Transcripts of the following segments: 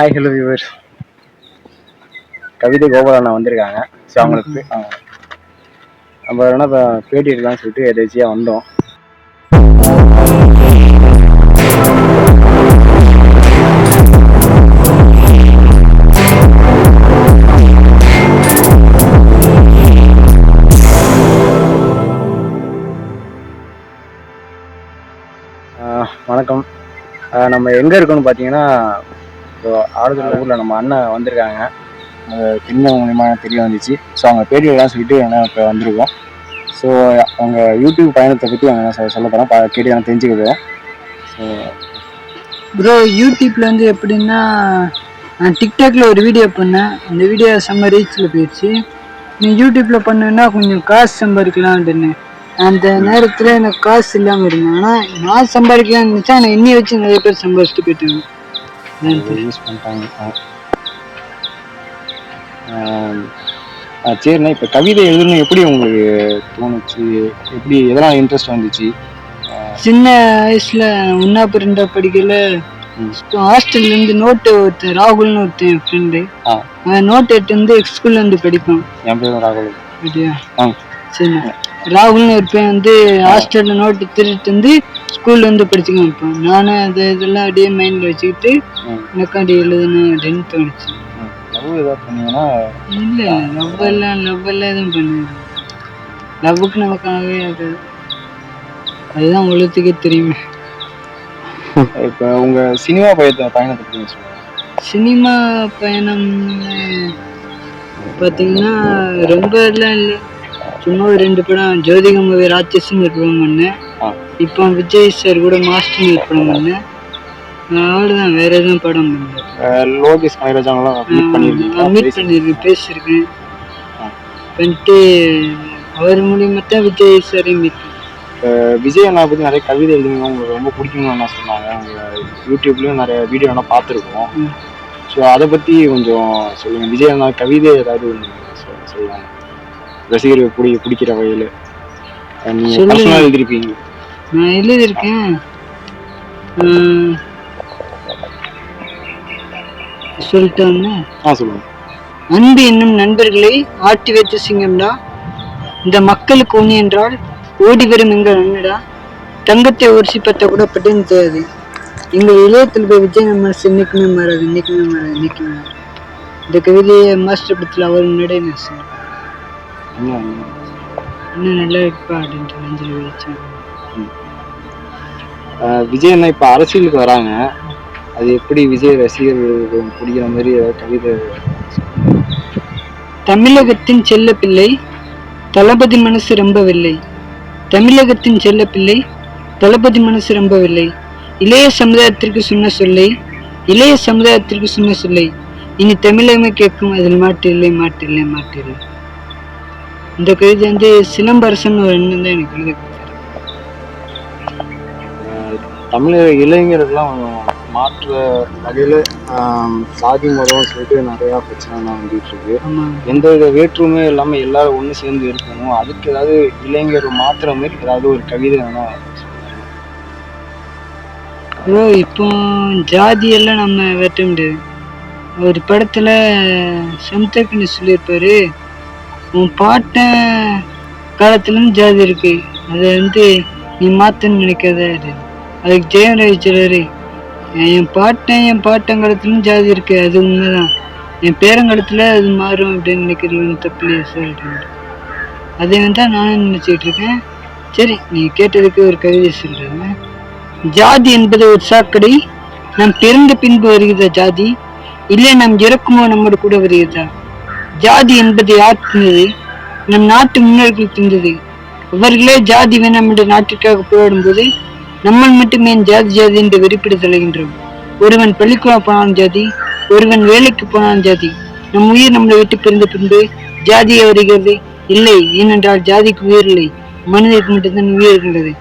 Hi hello viewers கவிதை கோபாலண்ணா வந்திருக்காங்க. So அவங்களுக்கு. நம்ம வேணா இப்போ பேட்டி எடுக்கலாம்னு சொல்லிட்டு எதாச்சியாக வந்தோம். வணக்கம். நம்ம எங்கே இருக்கோம்னு பார்த்தீங்கன்னா இப்போ ஆடுதுறை ஊரில் நம்ம அண்ணன் வந்திருக்காங்க. திரும்ப மூலியமா தெரிய வந்துச்சு. ஸோ அவங்க பேட்டியெல்லாம் சொல்லிட்டு என்ன இப்போ வந்திருக்கோம். ஸோ அவங்க யூடியூப் பயணத்தை பற்றி அவங்க சொல்ல- சொல்ல போகிறோம் கேட்டு எனக்கு தெரிஞ்சுக்கிறோம் ஸோ ப்ரோ யூடியூப்ல வந்து எப்படின்னா நான் டிக்டாக்ல ஒரு வீடியோ பண்ணேன். அந்த வீடியோ செம்ம ரீச்சில் போயிடுச்சு. நீ யூடியூப்ல பண்ணேன்னா கொஞ்சம் காசு சம்பாதிக்கலாம் அப்படின்னு. அந்த நேரத்தில் எனக்கு காசு இல்லாமல் இருந்தேன் ஆனால் நான் சம்பாதிக்கலாம்னு நினச்சா ஆனால் என்னைய வச்சு நிறைய பேர் சம்பாதிச்சுட்டு போயிட்டாங்க. யூஸ் பண்ணிட்டாங்க ஆ. ஆம், ஆ, சரிண்ணா இப்போ கவிதை எழுதணும் எப்படி உங்களுக்கு தோணுச்சு எப்படி எதெல்லாம் இன்ட்ரெஸ்ட் வந்துச்சு சின்ன வயசுல ஒன்னாப்பு ரெண்டா படிக்கல ம். ஹாஸ்டல்ல இருந்து நோட்டு ஒருத்தன் ராகுல்னு ஒருத்தன் என் ஃப்ரெண்டு ஆ. அவன் நோட் எடுத்து வந்து ஸ்கூல்ல இருந்து படிப்பான் என் பேர் ராகுல் அப்படியா ஆ. சரி ராகுல்னு ஒரு பையன் வந்து ஹாஸ்டல்ல நோட்டு திருட்டு வந்து ஸ்கூல்ல வந்து படிச்சுக்க வைப்பான் நானும் அது இதெல்லாம் அப்படியே மைண்ட்ல வச்சுக்கிட்டு ம். எனக்காண்டி எழுதணும் அப்படின்னு தோணுச்சு. இல்ல லவ் எல்லாம் லவ் எல்லாம் எதுவும் பண்ணல. லவ்வுக்கு நமக்காகவே அது அதுதான் உலகத்துக்கே தெரியுமே. இப்போ உங்கள் சினிமா பயத்தை பயணத்தை பற்றி சினிமா பயணம் பார்த்தீங்கன்னா ரொம்ப எல்லாம் இல்லை. சும்மா ஒரு ரெண்டு படம் ஜோதிகா மூவி ராட்சசன் ஒரு படம் பண்ணேன். இப்போ விஜய் சார் கூட மாஸ்டர் ஒரு படம் பண்ணேன் அவ்வளோதான் வேற எதுவும் படம் பண்ணல லோகேஷ் கனகராஜாங்களாம் மீட் பண்ணியிருக்கேன் பேசியிருக்கேன். பண்ணிட்டு அவர் மூலியமா தான் விஜய் சாரையும் மீட் விஜய் அண்ணா பற்றி நிறைய கவிதை எழுதுங்க உங்களுக்கு ரொம்ப பிடிக்கும்னு அண்ணா சொன்னாங்க. உங்கள் யூடியூப்லேயும் நிறைய வீடியோ எல்லாம் பார்த்துருக்கோம். ஸோ அதை பற்றி கொஞ்சம் சொல்லுங்கள் விஜய் அண்ணா கவிதை ஏதாவது ஒன்று சொ- சொல்லலாம் ரசிகர்கள் பிடி பிடிக்கிற வகையில். நீங்கள் எழுதிருப்பீங்க. நான் எழுதியிருக்கேன். ஆஹ், சொல்லிட்டோன்னு ஆ சொல்லுங்கள் அன்பு என்னும் நண்பர்களை ஆட்டி வைத்த சிங்கம்டா. இந்த மக்களுக்கு ஒண்ணு என்றால் ஓடி வரும் எங்கள் அண்ணடா. தங்கத்தை உரிசி பத்த கூட பட்டுன்னு தெரியாது. எங்கள் இளையத்தில் போய் விஜய் நம்ம இன்னைக்குமே மாறாது இன்னைக்குமே மாறாது இன்னைக்குமே மாறாது. இந்த கவிதையை மாஸ்டர் படத்தில் அவர் முன்னாடியே நான் சொன்னேன். இன்னும் நல்லா இருப்பா அப்படின்ட்டு நெஞ்சில் விஜய் அண்ணா இப்போ அரசியலுக்கு வராங்க. அது எப்படி விஜய் ரசிகர்களுக்கு பிடிக்கிற மாதிரி ஏதாவது கவிதை? தமிழகத்தின் செல்ல பிள்ளை தளபதி மனசு ரொம்பவில்லை. தமிழகத்தின் செல்ல பிள்ளை தளபதி மனசு ரொம்பவில்லை. இளைய சமுதாயத்திற்கு சொன்ன சொல்லை இளைய சமுதாயத்திற்கு சொன்ன சொல்லை இனி தமிழகமே கேட்கும் அதில் மாட்டு இல்லை மாட்டு இல்லை மாட்டு இல்லை. இந்த கவிதை வந்து சிலம்பரசன் ஒரு அண்ணன் தான் எனக்கு எழுதி. தமிழக இளைஞர்கள்லாம் மாற்ற வகையில் சாதி மதம் சொல்லிட்டு நிறையா பிரச்சனைலாம் வந்துட்டு இருக்கு. ஆமா. எந்த வித வேற்றுமே இல்லாமல் எல்லாரும் ஒன்று சேர்ந்து இருக்கணும் அதுக்கு ஏதாவது இளைஞர் மாத்துற மாதிரி ஏதாவது ஒரு கவிதை வேணா ப்ரோ இப்போ ஜாதி எல்லாம் நம்ம வெட்ட முடியாது. ஒரு படத்துல சமுத்திரக்கணி சொல்லியிருப்பாரு. உன் பாட்டன் காலத்துலேருந்து ஜாதி இருக்கு. அதை வந்து நீ மாத்தன்னு நினைக்காத அதுக்கு ஜெயம் ரவி என் பாட்டன் என் பாட்டன் ஜாதி இருக்கு. அது உண்மைதான். என் பேரங்காலத்தில் அது மாறும் அப்படின்னு நினைக்கிறது ஒன்றும் தப்பு இல்லையா சார் அப்படின்னு. அதை வந்து நானும் நினச்சிக்கிட்டு இருக்கேன். சரி நீ கேட்டதுக்கு ஒரு கவிதை சொல்கிறேன் ஜாதி என்பது ஒரு சாக்கடை. நாம் பிறந்த பின்பு வருகிறதா ஜாதி. இல்லை நாம் இறக்குமோ நம்மோடு கூட வருகிறதா? ஜாதி என்பது யார் தின்றது நம் நாட்டு முன்னோர்கள் தின்றது. அவர்களே ஜாதி வேணாம் என்ற நாட்டிற்காக போராடும் போது நம்மள் மட்டும் ஏன் ஜாதி ஜாதி என்று வெறிப்பிட தலைகின்றோம் ஒருவன் பள்ளிக்கூடம் போனாலும் ஜாதி ஒருவன் வேலைக்கு போனாலும் ஜாதி. நம் உயிர் நம்மளை விட்டு பிறந்த பின்பு ஜாதியை வருகிறது இல்லை ஏனென்றால் ஜாதிக்கு உயிர் இல்லை. மனிதனுக்கு மட்டும்தான் உயிர் இருக்கின்றது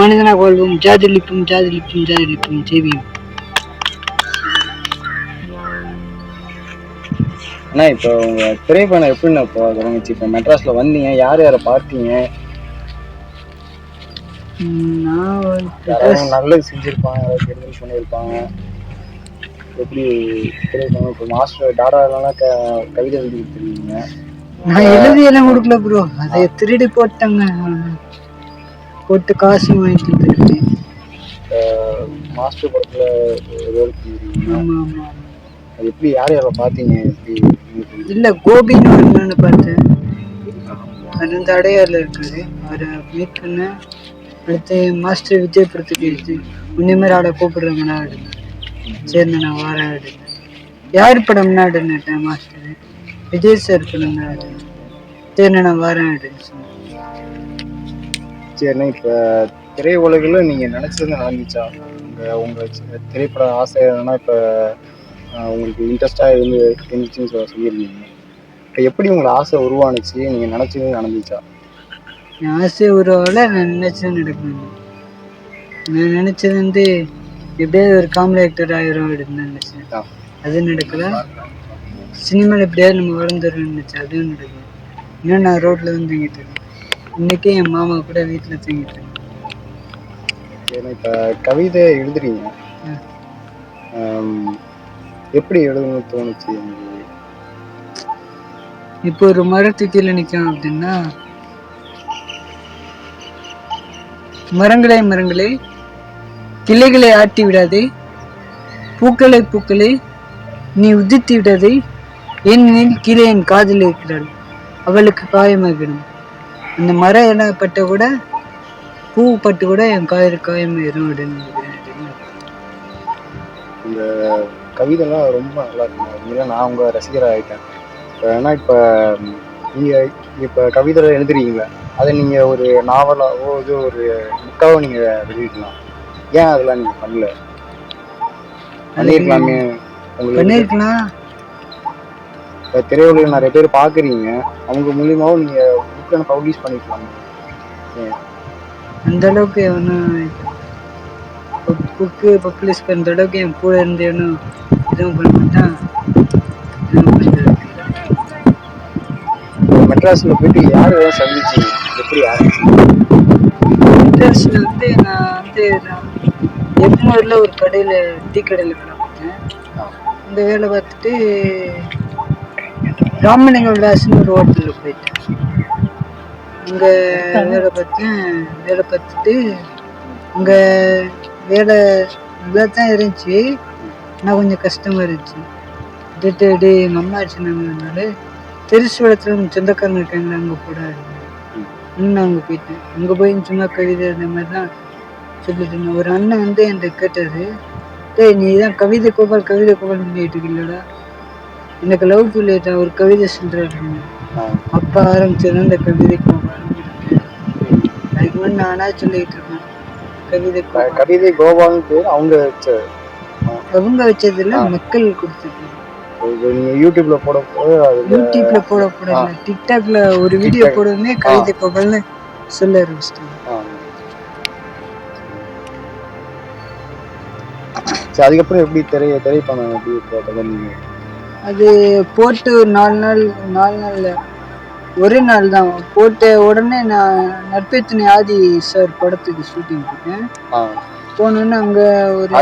மனிதனாக வாழ்வோம். ஜாதிலிப்பும் ஜாதிலிப்பும் ஜாதிலிப்பும் செய்வியும் அண்ணா இப்போ உங்கள் திரைப்படம் எப்படிண்ணா இப்போ தொடங்குச்சு இப்போ மெட்ராஸில் வந்தீங்க யார் யாரை பார்த்தீங்க? நான் யாராவது நல்லது செஞ்சுருப்பாங்க யாராவது கெடுதல் பண்ணியிருப்பாங்க எப்படி திரைப்படம் இப்போ மாஸ்டர் டாடாலாம் க கவிதை எழுதி கொடுத்துருக்கீங்க நான் எழுதி எல்லாம் கொடுக்கல ப்ரோ அதை திருடி போட்டாங்க. போட்டு காசு வாங்கிட்டு வந்துருக்கேன் மாஸ்டர் படத்தில் ரோல் பண்ணிருக்கீங்க ஆமா ஆமா. அது எப்படி யார் யாரை பார்த்தீங்க? எப்படி இல்ல கோபின்னு ஒன்று பார்த்தேன். அது வந்து அடையாறுல இருக்குது அவரை மீட் பண்ணேன் அடுத்து மாஸ்டர் விஜய் படத்துக்கு எடுத்து உன்னை மாதிரி ஆட கூப்பிடுறாங்கண்ணா அப்படின்னு சரி நான் வரேன் அப்படின்னு யார் படம்னா அப்படின்னு மாஸ்டர் விஜய் சார் படம்னா தான் அப்படின்னு சரி நான் வரேன் அப்படின்னு சொன்னேன் சரிண்ணா இப்போ திரையுலகில் நீங்கள் நினச்சது நடந்துச்சா உங்கள் உங்கள் திரைப்பட ஆசை என்னன்னா இப்போ உங்களுக்கு இன்ட்ரெஸ்டாக இருந்து இருந்துச்சுன்னு சொல்ல சொல்லியிருந்தீங்க. இப்போ எப்படி உங்களுக்கு ஆசை உருவானுச்சு? நீங்கள் நினச்சது நடந்துச்சா? என் ஆசை உருவாவில் நான் நினச்சது நடக்கணும் நான் நினச்சது வந்து எப்படியாவது ஒரு காமெடி ஆக்டர் ஆயிரும் அப்படின்னு நினச்சேன். அது நடக்கல. சினிமாவில் எப்படியாவது நம்ம வளர்ந்துருன்னு நினச்சேன். அதுவும் நடக்கல. இன்னும் நான் ரோட்டில் தான் தங்கிட்டு இருக்கேன். இன்றைக்கே என் மாமா கூட வீட்டில் தங்கிட்டு இருக்கேன். ஏன்னா இப்போ கவிதை எழுதுறீங்க. எப்படி எழுதணும்னு தோணுச்சு இப்போ ஒரு மரத்துக்கு கீழே அப்படின்னா மரங்களே மரங்களே கிளைகளை ஆட்டி விடாதே பூக்களை பூக்களே நீ உதித்து விடாதே ஏனெனில் கீழே என் காதில் இருக்கிறாள் அவளுக்கு காயமாகிடும் அந்த மரம் என்ன பட்ட கூட பூ பட்டு கூட என் காதில் காயமாயிரும் அப்படின்னு நினைக்கிறேன். கவிதைலாம் ரொம்ப நல்லா இருக்குங்க. உண்மையில நான் உங்கள் ரசிகராக ஆகிட்டேன் இப்போ ஏன்னா இப்போ நீங்கள் இப்போ கவிதை எழுதுறீங்களே அதை நீங்கள் ஒரு நாவலாவோ இது ஒரு புக்காவோ நீங்கள் வெளியிடலாம். ஏன் அதெல்லாம் நீங்கள் பண்ணல? பண்ணியிருக்கலாமே உங்களுக்கு. திரையுலகில் நிறைய பேர் பார்க்குறீங்க அவங்க மூலியமாவும் நீங்கள் புக்கை பப்ளிஷ் பண்ணிக்கலாம். அந்த அளவுக்கு ஒன்றும் புக்கு பப்ளிஷ் பண்ணுற அளவுக்கு என் கூட இருந்து ஒன்றும் எதுவும் பண்ண மாட்டான். மெட்ராஸில் போயிட்டு யார் எதாவது சந்திச்சீங்க எப்படி மெட்ராஸில் வந்து நான் வந்து நான் எக்மூரில் ஒரு கடையில் டீ கடையில் வேலை பார்த்தேன். இந்த வேலை பார்த்துட்டு ராமலிங்க விலாஸ்னு ஒரு ஹோட்டலில் போயிட்டேன். அங்கே வேலை பார்த்தேன். வேலை பார்த்துட்டு அங்கே வேலை நல்லா தான் இருந்துச்சு. ஆனால் கொஞ்சம் கஷ்டமாக இருந்துச்சு. டேட்டு டே எங்கள் அம்மா சின்னதுனால தெரிசு நம்ம சொந்தக்காரங்க இருக்காங்க அங்கே கூட இன்னும் அங்கே போயிட்டேன். அங்கே போய் சும்மா கவிதை அந்த மாதிரி தான் சொல்லிட்டு இருந்தேன். ஒரு அண்ணன் வந்து என்கிட்ட கேட்டார் டேய் நீ தான் கவிதை கோபால் கவிதை கோபால் சொல்லிட்டு இருக்கீங்களா எனக்கு லவ் சொல்லிட்டா ஒரு கவிதை சொல்கிறாரு அப்பா ஆரம்பிச்சது இந்த கவிதை கோபால் அதுக்கு முன்னாடி நானாக சொல்லிக்கிட்டு இருக்கேன் கவிதை கவிதை கோபால்னு பேர் அவங்க வச்ச அவங்க வச்சதுல மக்கள் கொடுத்தது யூடியூப்ல போட யூடியூப்ல போட போடல டிக்டாக்ல ஒரு வீடியோ போடுவோமே கவிதை கோபால்னு சொல்ல ஆரம்பிச்சிட்டாங்க. சரி அதுக்கப்புறம் எப்படி திரை திரைப்படம் எப்படி போட்டது நீங்க? அது போட்டு நாலு நாள் நாலு நாள்ல ஒரே நாள் தான். போட்ட உடனே நான் நட்பே துணை ஆதி சார் படத்துக்கு ஷூட்டிங் போட்டேன். ஆ. போனோடனே அங்க ஒரு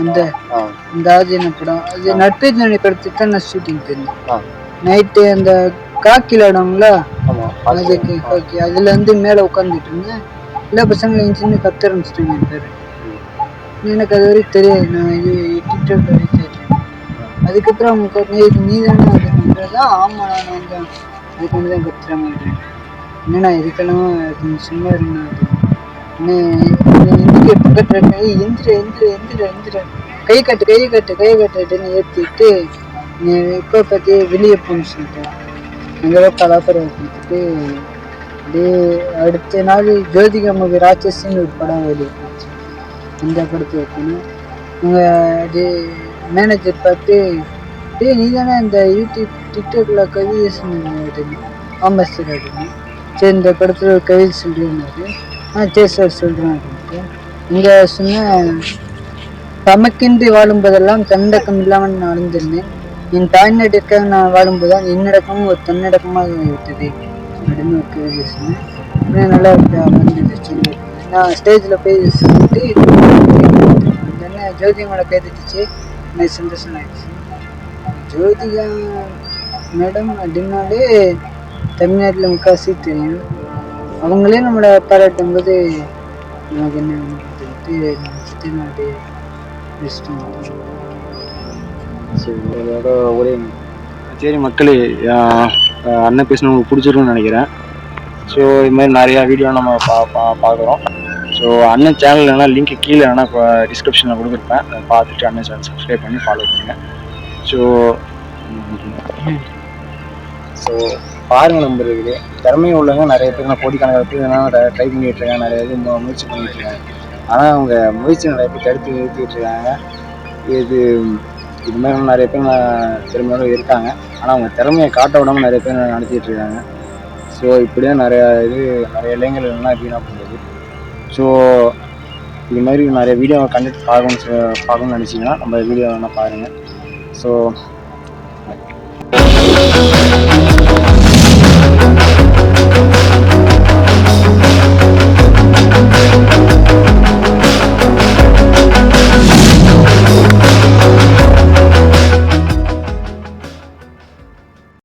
அந்த அந்த ஆதின படம். அது நட்பே துணை படத்துக்கு தான் நான் ஷூட்டிங் போயிருந்தேன். நைட்டு அந்த காக்கி விளாடுவாங்களா ஆமா அதுக்கு ஓகே அதுல இருந்து மேல உட்காந்துட்டு இருந்தேன். எல்லா பசங்களும் சின்ன கத்த ஆரம்பிச்சிட்டாங்க என் பேரு. எனக்கு அது வரைக்கும் தெரியாது. நான் இது ஆயிட்டேன். அதுக்கப்புறம் அவங்க நீ தானே அதுதான் ஆமா நான் வந்தேன் அதுக்கு தான் கத்துற என்னண்ணா இதுக்கெல்லாம் கொஞ்சம் சும்மா இருங்க எந்திரி பக்கத்துல எந்திர எந்திர எந்திர எந்திர. கை கட்டு கை கட்டு கை கட்டுன்னு ஏற்றிட்டு நீ இப்போ பற்றி வெளியே போன்னு சொல்லிட்டேன் அங்கே கலாச்சாரம் கொடுத்துட்டு அப்படியே அடுத்த நாள் ஜோதிகா மகி ராட்சஸ்ன்னு ஒரு படம் வெளியிட்டு அந்த படத்தை வைக்கணும் அவங்க அது மேனேஜர் பார்த்து டே நீ தானே இந்த யூடியூப் டிக்டாக்ல கவிதை சொன்னீங்க ஆமாம் சார் அப்படின்னு சரி இந்த படத்தில் ஒரு கவிதை சொல்லியிருந்தாரு ஆ சரி சார் சொல்கிறேன் அப்படின்ட்டு இங்கே சொன்ன தமக்கின்றி வாழும்போதெல்லாம் தன்னடக்கம் இல்லாமல் நான் அழிந்திருந்தேன். என் தாய்நாட்டிற்காக நான் வாழும்போதுதான் என்னடக்கமும் ஒரு தன்னடக்கமாக விட்டது அப்படின்னு ஒரு கவிதை சொன்னேன். நல்லா இருக்கு நான் ஸ்டேஜில் போய் சொல்லிட்டு உடனே ஜோதிகோட பேர் எனக்கு சந்தோஷம் ஆயிடுச்சு. ஜோதிகா மேடம் அப்படின்னாலே தமிழ்நாட்டில் முக்கால்வாசி தெரியும். அவங்களே நம்மளை பாராட்டும் போது நமக்கு என்ன வேணும்னு அப்படியே ஒரே சரி மக்களே அண்ணன் பேசின உங்களுக்கு பிடிச்சிருக்குன்னு நினைக்கிறேன். ஸோ இது மாதிரி நிறையா வீடியோ நம்ம பா பா பார்க்குறோம். ஸோ அண்ணன் சேனல் வேணால் லிங்க் கீழே வேணால் டிஸ்கிரிப்ஷனில் கொடுத்துருப்பேன் பார்த்துட்டு அண்ணன் சேனல் சப்ஸ்கிரைப் பண்ணி ஃபாலோ பண்ணுங்கள் ஸோ ஸோ பாருங்க நம்பருக்கு திறமை உள்ளவங்க நிறைய பேர் நான் கோடிக்கணக்கான பேர் வேணாலும் ட்ரை பண்ணிட்டு இருக்காங்க நிறைய இது முயற்சி பண்ணிட்டு இருக்காங்க ஆனால் அவங்க முயற்சி நிறைய பேர் தடுத்து நிறுத்திட்டு இருக்காங்க. இது இது மாதிரி நிறைய பேர் நான் இருக்காங்க. ஆனால் அவங்க திறமையை காட்ட விடாமல் நிறைய பேர் நடத்திட்டு இருக்காங்க. ஸோ இப்படியே நிறையா இது நிறைய இளைஞர்கள்லாம் வீணாக பண்ணுறது ஸோ இது மாதிரி நிறைய வீடியோ கண்டெக்ட் பார்க்கணும்னு சொ- பார்க்கணும்னு நினச்சிங்கன்னா நம்ம வீடியோ வேணால் பாருங்கள் ஸோ